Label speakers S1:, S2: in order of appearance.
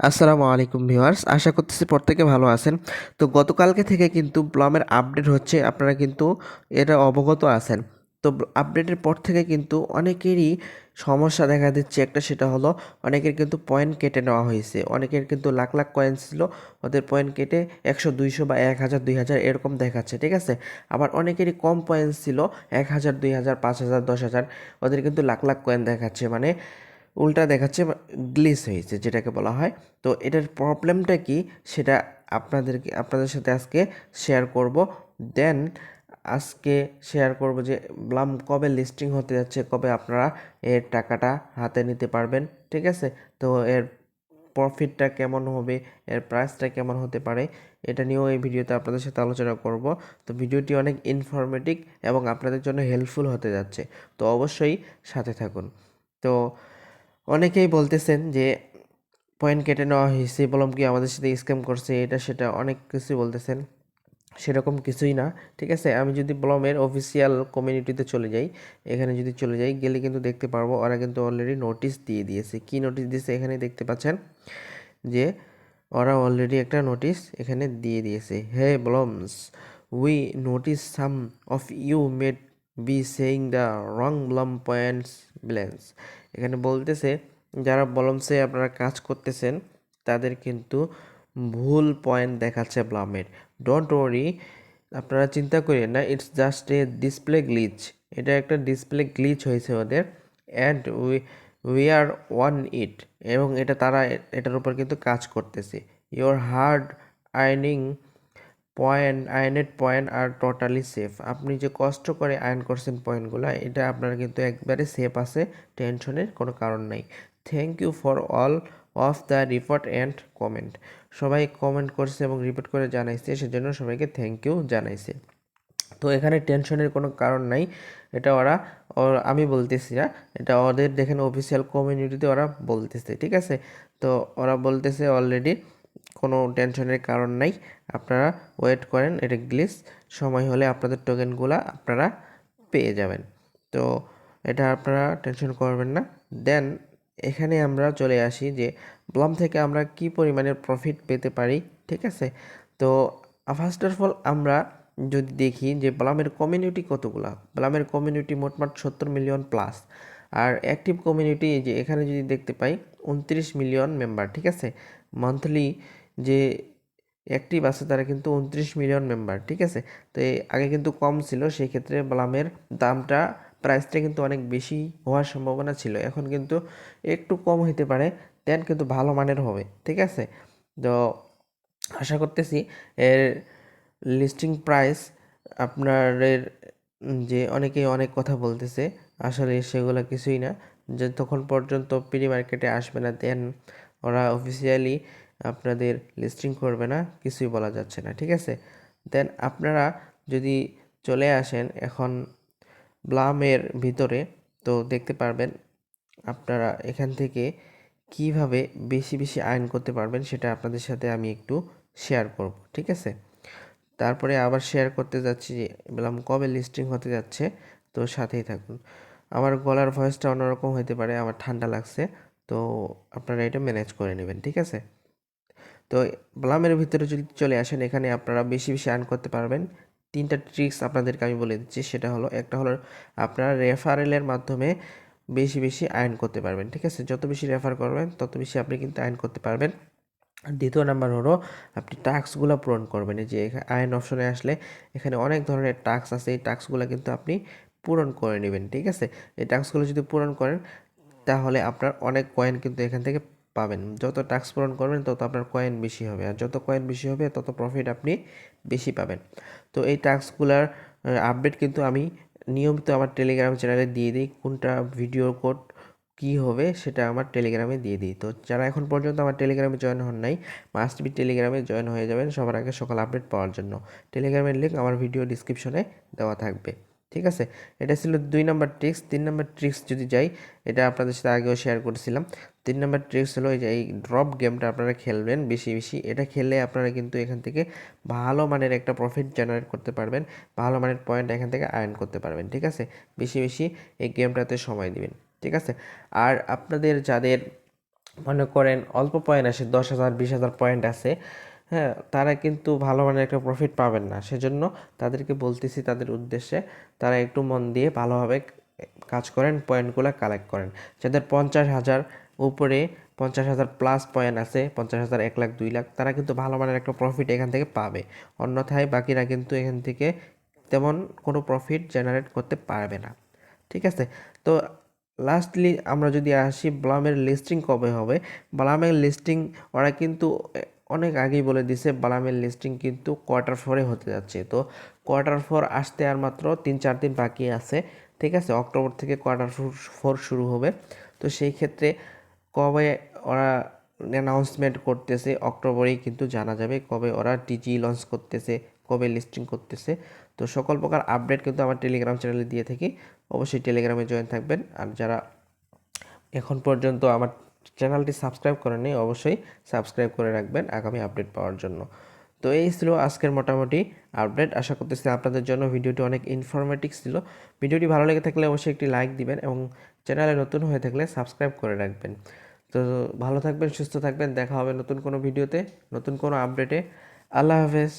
S1: আসসালামু আলাইকুম ভিউয়ার্স, আশা করতেছি প্রত্যেকে ভালো আছেন। তো গতকালকে থেকে কিন্তু ব্লমের আপডেট হচ্ছে, আপনারা কিন্তু এটা অবগত আছেন। তো আপডেটের পর থেকে কিন্তু অনেকেরই সমস্যা দেখা দিচ্ছে। একটা সেটা হলো, অনেকের কিন্তু পয়েন্ট কেটে নেওয়া হয়েছে। অনেকের কিন্তু লাখ লাখ কয়েন ছিল, ওদের পয়েন্ট কেটে একশো, দুইশো বা এক হাজার, দুই হাজার এরকম দেখাচ্ছে, ঠিক আছে? আবার অনেকেরই কম পয়েন্ট ছিল, এক হাজার, দুই হাজার, পাঁচ হাজার, দশ হাজার, ওদের কিন্তু লাখ লাখ কয়েন দেখাচ্ছে। মানে উল্টা দেখাচ্ছে গ্লিস হয়েছে, যেটাকে বলা হয়। তো এটার প্রবলেমটা কি? সেটা আপনাদেরকে, আপনাদের সাথে আজকে শেয়ার করব। দেন আজকে শেয়ার করব যে, ব্লাম কবে লিস্টিং হতে যাচ্ছে, কবে আপনারা এর টাকাটা হাতে নিতে পারবেন, ঠিক আছে? তো এর প্রফিটটা কেমন হবে, এর প্রাইসটা কেমন হতে পারে, এটা নিয়েও এই ভিডিওতে আপনাদের সাথে আলোচনা করব। তো ভিডিওটি অনেক ইনফরমেটিভ এবং আপনাদের জন্য হেল্পফুল হতে যাচ্ছে। তো অবশ্যই সাথে থাকুন। তো অনেকেই বলতেছেন যে, পয়েন্ট কেটে নেওয়া হয়েছে বললাম কি, আমাদের সাথে স্ক্যাম করছে, এটা সেটা অনেক কিছু বলতেছেন। সেরকম কিছুই না, ঠিক আছে? আমি যদি ব্লমের অফিসিয়াল কমিউনিটিতে চলে যাই, এখানে যদি চলে যাই, গেলে কিন্তু দেখতে পারব, ওরা কিন্তু অলরেডি নোটিশ দিয়ে দিয়েছে। কি নোটিশ দিয়েছে এখানে দেখতে পাচ্ছেন? যে, ওরা অলরেডি একটা নোটিশ এখানে দিয়ে দিয়েছে। Hey Blums we notice some of you made be saying the wrong Blum points balance. এখানে বলতেছে, যারা বলমসে আপনারা কাজ করতেছেন, তাদের কিন্তু ভুল পয়েন্ট দেখাচ্ছে ব্লামের। ডোন্ট ওয়ারি আপনারা চিন্তা করেন না it's just a display glitch এটা একটা ডিসপ্লে গ্লিচ হয়েছে ওদের and we we are on it এবং এটা তারা, এটার উপর কিন্তু কাজ করতেছে। ইওর হার্ড আর্নিং পয়েন্ট আয়নের পয়েন্ট আর টোটালি সেফ আপনি যে কষ্ট করে আয়ন করছেন পয়েন্টগুলো এটা আপনার কিন্তু একবারে সেফ আছে টেনশনের কোনো কারণ নাই। Thank you for all of the report and comment সবাই কমেন্ট করছে এবং রিপোর্ট করে জানাইছে, সেজন্য সবাইকে থ্যাংক ইউ জানাইছে। তো এখানে টেনশনের কোনো কারণ নাই, এটা ওরা আমি বলতেছি না এটা ওদের দেখেন অফিসিয়াল কমিউনিটিতে ওরা বলতেছে, ঠিক আছে? তো ওরা বলতেছে অলরেডি কোনো টেনশনের কারণ নাই। আপনারা ওয়েট করেন, এটা গ্লিস সময় হলে আপনাদের টোকেনগুলো আপনারা পেয়ে যাবেন। তো এটা আপনারা টেনশন করবেন না। দেন এখানে আমরা চলে আসি যে ব্লাম থেকে আমরা কি পরিমাণের প্রফিট পেতে পারি, ঠিক আছে? তো ফার্স্ট অফ অল আমরা যদি দেখি যে ব্লামের কমিউনিটি কতগুলা? ব্লামের কমিউনিটি মোটমাট সত্তর মিলিয়ন প্লাস আর অ্যাক্টিভ কমিউনিটি যে, এখানে যদি দেখতে পাই, উনত্রিশ মিলিয়ন মেম্বার ঠিক আছে? মান্থলি যে অ্যাক্টিভ আছে তারা কিন্তু উনত্রিশ মিলিয়ন মেম্বার ঠিক আছে? তো আগে কিন্তু কম ছিল, সেই ক্ষেত্রে ব্লামের দামটা প্রাইসটা কিন্তু অনেক বেশি হওয়ার সম্ভাবনা ছিল। এখন কিন্তু একটু কম হইতে পারে দেন কিন্তু ভালো মানের হবে, ঠিক আছে? তো আশা করতেছি এর লিস্টিং প্রাইস আপনার যে অনেকেই অনেক কথা বলতেছে, আসলে সেগুলো কিছুই না। যতক্ষণ পর্যন্ত প্রি মার্কেটে আসবে না দেন ওরা অফিসিয়ালি আপনাদের লিস্টিং করবে না, কিছুই বলা যাচ্ছে না, ঠিক আছে? দেন আপনারা যদি চলে আসেন এখন ব্লামের ভিতরে, তো দেখতে পারবেন আপনারা এখান থেকে কীভাবে বেশি বেশি আয়ন করতে পারবেন সেটা আপনাদের সাথে আমি একটু শেয়ার করব, ঠিক আছে? তারপরে আবার শেয়ার করতে যাচ্ছি যে বললাম কবে লিস্টিং হতে যাচ্ছে, তো সাথেই থাকুন। আমার গলার ভয়েসটা অন্যরকম হতে পারে, আমার ঠান্ডা লাগছে। তো আপনারা এটা ম্যানেজ করে নেবেন, ঠিক আছে? তো ব্লামের ভিতরে যদি চলে আসেন, এখানে আপনারা বেশি বেশি আর্ন করতে পারবেন। তিনটা ট্রিক্স আপনাদেরকে আমি বলে দিচ্ছি, সেটা হলো, একটা হলো আপনারা রেফারেলের মাধ্যমে বেশি বেশি আয়ন করতে পারবেন, ঠিক আছে? যত বেশি রেফার করবেন, তত বেশি আপনি কিন্তু আয়ন করতে পারবেন। দ্বিতীয় নাম্বার হলো, আপনি টাস্কগুলো পূরণ করবেন যে আয়ন অপশনে আসলে এখানে অনেক ধরনের টাস্ক আছে, এই টাস্কগুলো কিন্তু আপনি পূরণ করে নেবেন, ঠিক আছে? এই টাস্কগুলো যদি পূরণ করেন তাহলে আপনার অনেক কয়েন কিন্তু এখান থেকে পাবেন। যত টাস্ক পূরণ করবেন, তত আপনার কয়েন বেশি হবে। আর যত কয়েন বেশি হবে, তত প্রফিট আপনি বেশি পাবেন। তো এই টাস্কগুলার আপডেট কিন্তু আমি নিয়মিত আমার টেলিগ্রাম চ্যানেলে দিয়ে দিই। কোনটা ভিডিও কোড কী হবে, সেটা আমার টেলিগ্রামে দিয়ে দিই। তো যারা এখন পর্যন্ত আমার টেলিগ্রামে জয়েন হন নাই মাস্ট বি টেলিগ্রামে জয়েন হয়ে যাবেন সবার আগে সকাল আপডেট পাওয়ার জন্য। টেলিগ্রামের লিঙ্ক আমার ভিডিও ডিসক্রিপশনে দেওয়া থাকবে। ঠিক আছে? এটা ছিল দুই নম্বর ট্রিক্স তিন নম্বর ট্রিক্স যদি যাই, এটা আপনাদের সাথে আগেও শেয়ার করেছিলাম। তিন নম্বর ট্রিক্স হলো এই যে এই ড্রপ গেমটা আপনারা খেলবেন বেশি বেশি। এটা খেললে আপনারা কিন্তু এখান থেকে ভালো মানের একটা প্রফিট জেনারেট করতে পারবেন, ভালো মানের পয়েন্ট এখান থেকে আর্ন করতে পারবেন, ঠিক আছে? বেশি বেশি এই গেমটাতে সময় দিবেন, ঠিক আছে? আর আপনাদের যাদের মনে করেন অল্প পয়েন্ট আসে, দশ হাজার, বিশ হাজার পয়েন্ট আছে হ্যাঁ তারা কিন্তু ভালো মানের একটা প্রফিট পাবেন না। সেজন্য তাদেরকে বলতেছি তাদের উদ্দেশ্যে তারা একটু মন দিয়ে ভালোভাবে কাজ করেন পয়েন্টগুলো কালেক্ট করেন। যাদের পঞ্চাশ হাজার উপরে পঞ্চাশ হাজার প্লাস পয়েন্ট আছে, পঞ্চাশ হাজার, এক লাখ, দুই লাখ, তারা কিন্তু ভালো মানের একটা প্রফিট এখান থেকে পাবে। অন্যথায় বাকিরা কিন্তু এখান থেকে তেমন কোনো প্রফিট জেনারেট করতে পারবে না। ঠিক আছে? তো লাস্টলি আমরা যদি আসি ব্লামের লিস্টিং কবে হবে? ব্লামের লিস্টিং ওরা কিন্তু অনেক আগেই বলে দিছে, বালামের লিস্টিং কিন্তু কোয়ার্টার ফোরে হতে যাচ্ছে। তো কোয়ার্টার ফোর আসতে আর মাত্র তিন চার দিন বাকি আছে, ঠিক আছে? অক্টোবর থেকে কোয়ার্টার ফোর শুরু হবে। তো সেই ক্ষেত্রে কবে ওরা অ্যানাউন্সমেন্ট করতেছে অক্টোবরেই কিন্তু জানা যাবে, কবে ওরা টিজি লঞ্চ করতেছে, কবে লিস্টিং করতেছে। তো সকল প্রকার আপডেট কিন্তু আমার টেলিগ্রাম চ্যানেলে দিয়ে থাকি। অবশ্যই টেলিগ্রামে জয়েন থাকবেন। আর যারা এখন পর্যন্ত আমার চ্যানেলটি সাবস্ক্রাইব করেননি, অবশ্যই সাবস্ক্রাইব করে রাখবেন আগামী আপডেট পাওয়ার জন্য। তো এই ছিল আজকের মোটামুটি আপডেট। আশা করতেছি আপনাদের জন্য ভিডিওটি অনেক ইনফরমেটিভ ছিল। ভিডিওটি ভালো লেগে থাকলে অবশ্যই একটি লাইক দিবেন এবং চ্যানেলে নতুন হয়ে থাকলে সাবস্ক্রাইব করে রাখবেন। তো ভালো থাকবেন, সুস্থ থাকবেন। দেখা হবে নতুন কোনো ভিডিওতে, নতুন কোনো আপডেটে। আল্লাহ হাফেজ।